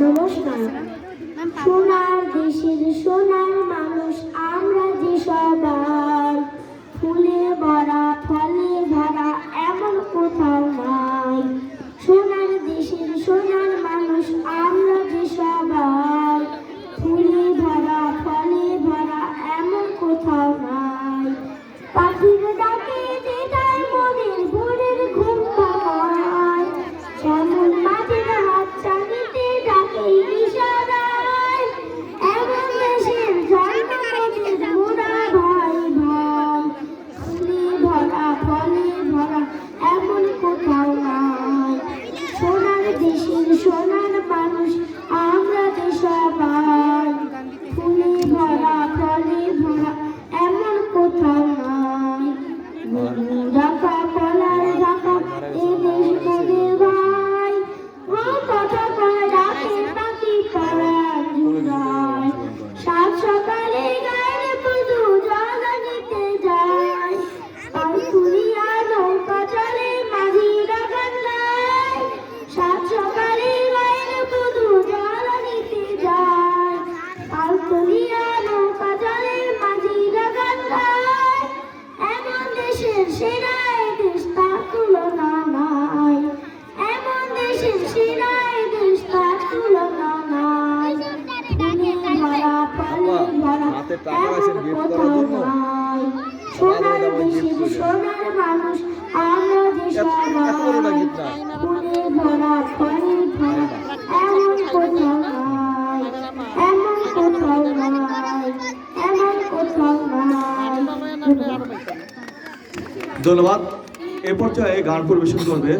নমস্কার। সোনার দেশের সোনার মানুষ আমরা দেশের সোনার মানুষ আমরা তো সবাই। ফুলে ভরা ফলে ভরা এমন কোথাও নাই। সেরায় দেশ তার তুলনা নাই। এমন দেশের সেরায় দেশ তার তুলনা নাই ভরা পালে ভরা সোনার মানুষ আমরা যে ধন্যবাদ। এ পর্যায়ে গান পরিবেশন করবে